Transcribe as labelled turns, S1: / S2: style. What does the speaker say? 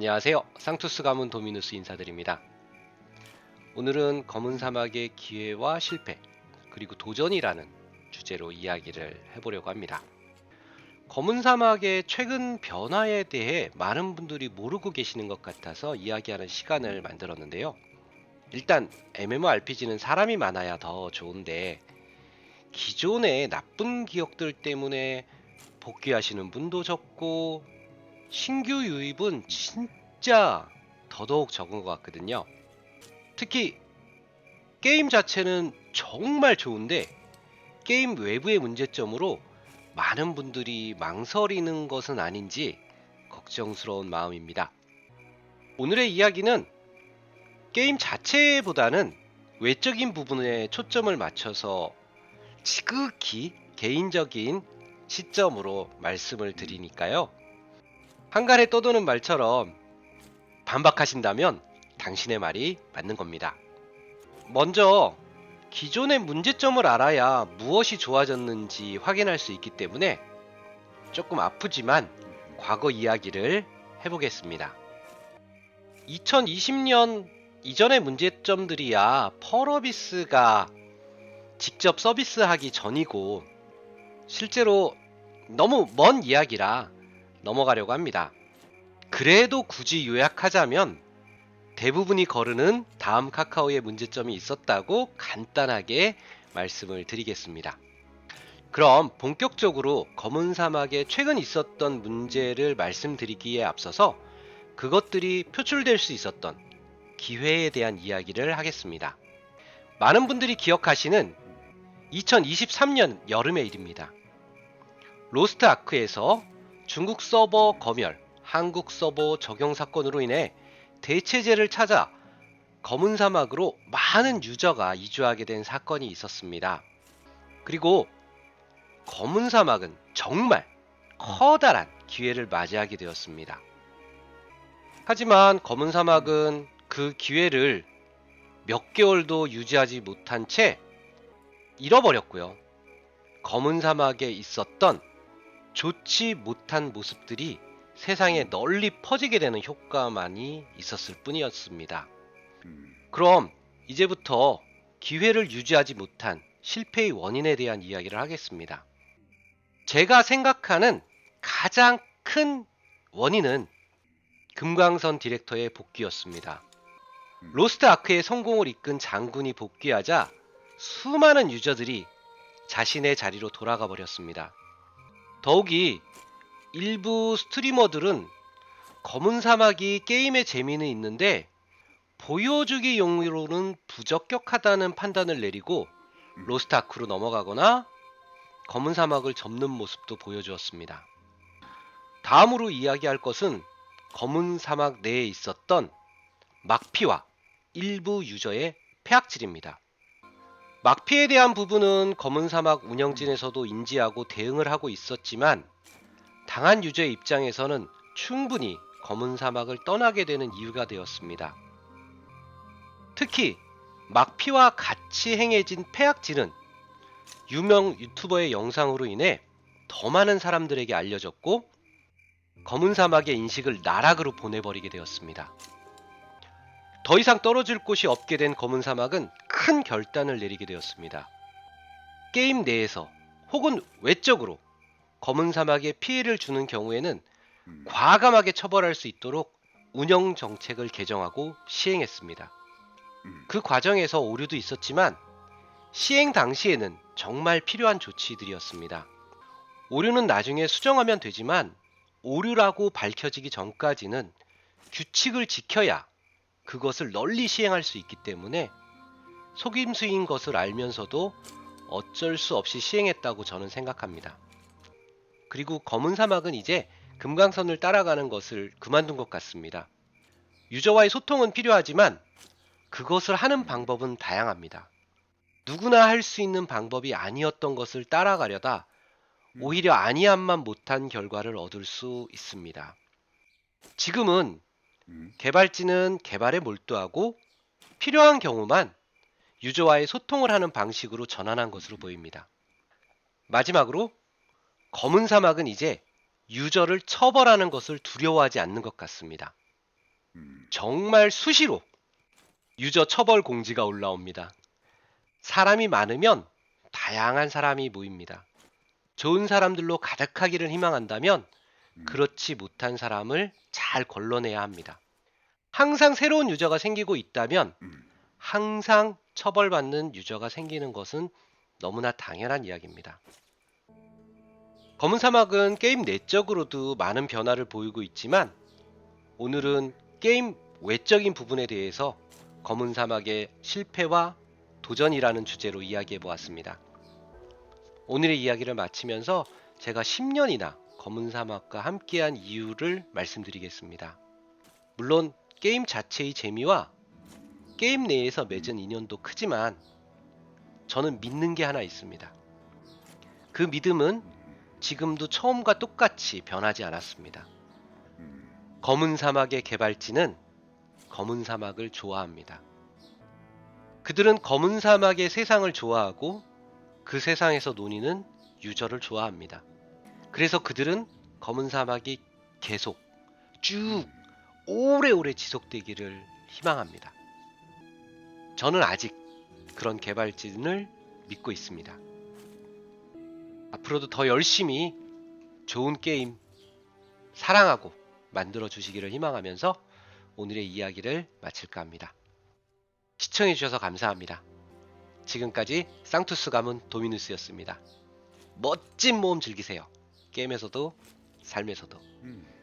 S1: 안녕하세요. 상투스 가문 도미누스 인사드립니다. 오늘은 검은 사막의 기회와 실패, 그리고 도전이라는 주제로 이야기를 해보려고 합니다. 검은 사막의 최근 변화에 대해 많은 분들이 모르고 계시는 것 같아서 이야기하는 시간을 만들었는데요. 일단 MMORPG는 사람이 많아야 더 좋은데 기존의 나쁜 기억들 때문에 복귀하시는 분도 적고 신규 유입은 진짜 더더욱 적은 것 같거든요. 특히 게임 자체는 정말 좋은데 게임 외부의 문제점으로 많은 분들이 망설이는 것은 아닌지 걱정스러운 마음입니다. 오늘의 이야기는 게임 자체보다는 외적인 부분에 초점을 맞춰서 지극히 개인적인 시점으로 말씀을 드리니까요. 한간에 떠도는 말처럼 반박하신다면 당신의 말이 맞는 겁니다. 먼저 기존의 문제점을 알아야 무엇이 좋아졌는지 확인할 수 있기 때문에 조금 아프지만 과거 이야기를 해보겠습니다. 2020년 이전의 문제점들이야 펄어비스가 직접 서비스하기 전이고 실제로 너무 먼 이야기라 넘어가려고 합니다. 그래도 굳이 요약하자면 대부분이 거르는 다음 카카오의 문제점이 있었다고 간단하게 말씀을 드리겠습니다. 그럼 본격적으로 검은 사막에 최근 있었던 문제를 말씀드리기에 앞서서 그것들이 표출될 수 있었던 기회에 대한 이야기를 하겠습니다. 많은 분들이 기억하시는 2023년 여름의 일입니다. 로스트 아크에서 중국 서버 검열, 한국 서버 적용 사건으로 인해 대체제를 찾아 검은 사막으로 많은 유저가 이주하게 된 사건이 있었습니다. 그리고 검은 사막은 정말 커다란 기회를 맞이하게 되었습니다. 하지만 검은 사막은 그 기회를 몇 개월도 유지하지 못한 채 잃어버렸고요. 검은 사막에 있었던 좋지 못한 모습들이 세상에 널리 퍼지게 되는 효과만이 있었을 뿐이었습니다. 그럼 이제부터 기회를 유지하지 못한 실패의 원인에 대한 이야기를 하겠습니다. 제가 생각하는 가장 큰 원인은 금광선 디렉터의 복귀였습니다. 로스트 아크의 성공을 이끈 장군이 복귀하자 수많은 유저들이 자신의 자리로 돌아가 버렸습니다. 더욱이 일부 스트리머들은 검은 사막이 게임의 재미는 있는데 보여주기 용으로는 부적격하다는 판단을 내리고 로스트 아크로 넘어가거나 검은 사막을 접는 모습도 보여주었습니다. 다음으로 이야기할 것은 검은 사막 내에 있었던 막피와 일부 유저의 폐악질입니다. 막피에 대한 부분은 검은 사막 운영진에서도 인지하고 대응을 하고 있었지만 당한 유저의 입장에서는 충분히 검은 사막을 떠나게 되는 이유가 되었습니다. 특히 막피와 같이 행해진 폐악질은 유명 유튜버의 영상으로 인해 더 많은 사람들에게 알려졌고 검은 사막의 인식을 나락으로 보내버리게 되었습니다. 더 이상 떨어질 곳이 없게 된 검은 사막은 큰 결단을 내리게 되었습니다. 게임 내에서 혹은 외적으로 검은 사막에 피해를 주는 경우에는 과감하게 처벌할 수 있도록 운영 정책을 개정하고 시행했습니다. 그 과정에서 오류도 있었지만 시행 당시에는 정말 필요한 조치들이었습니다. 오류는 나중에 수정하면 되지만 오류라고 밝혀지기 전까지는 규칙을 지켜야 그것을 널리 시행할 수 있기 때문에 속임수인 것을 알면서도 어쩔 수 없이 시행했다고 저는 생각합니다. 그리고 검은 사막은 이제 금강선을 따라가는 것을 그만둔 것 같습니다. 유저와의 소통은 필요하지만 그것을 하는 방법은 다양합니다. 누구나 할 수 있는 방법이 아니었던 것을 따라가려다 오히려 아니함만 못한 결과를 얻을 수 있습니다. 지금은 개발진은 개발에 몰두하고 필요한 경우만 유저와의 소통을 하는 방식으로 전환한 것으로 보입니다. 마지막으로 검은 사막은 이제 유저를 처벌하는 것을 두려워하지 않는 것 같습니다. 정말 수시로 유저 처벌 공지가 올라옵니다. 사람이 많으면 다양한 사람이 모입니다. 좋은 사람들로 가득하기를 희망한다면 그렇지 못한 사람을 잘 걸러내야 합니다. 항상 새로운 유저가 생기고 있다면 항상 처벌받는 유저가 생기는 것은 너무나 당연한 이야기입니다. 검은 사막은 게임 내적으로도 많은 변화를 보이고 있지만 오늘은 게임 외적인 부분에 대해서 검은 사막의 실패와 도전이라는 주제로 이야기해 보았습니다. 오늘의 이야기를 마치면서 제가 10년이나 검은 사막과 함께한 이유를 말씀드리겠습니다. 물론 게임 자체의 재미와 게임 내에서 맺은 인연도 크지만 저는 믿는 게 하나 있습니다. 그 믿음은 지금도 처음과 똑같이 변하지 않았습니다. 검은 사막의 개발진은 검은 사막을 좋아합니다. 그들은 검은 사막의 세상을 좋아하고 그 세상에서 논의는 유저를 좋아합니다. 그래서 그들은 검은 사막이 계속 쭉 오래오래 지속되기를 희망합니다. 저는 아직 그런 개발진을 믿고 있습니다. 앞으로도 더 열심히 좋은 게임 사랑하고 만들어 주시기를 희망하면서 오늘의 이야기를 마칠까 합니다. 시청해 주셔서 감사합니다. 지금까지 쌍투스 가문 도미누스였습니다. 멋진 모험 즐기세요. 게임에서도 삶에서도.
S2: 음.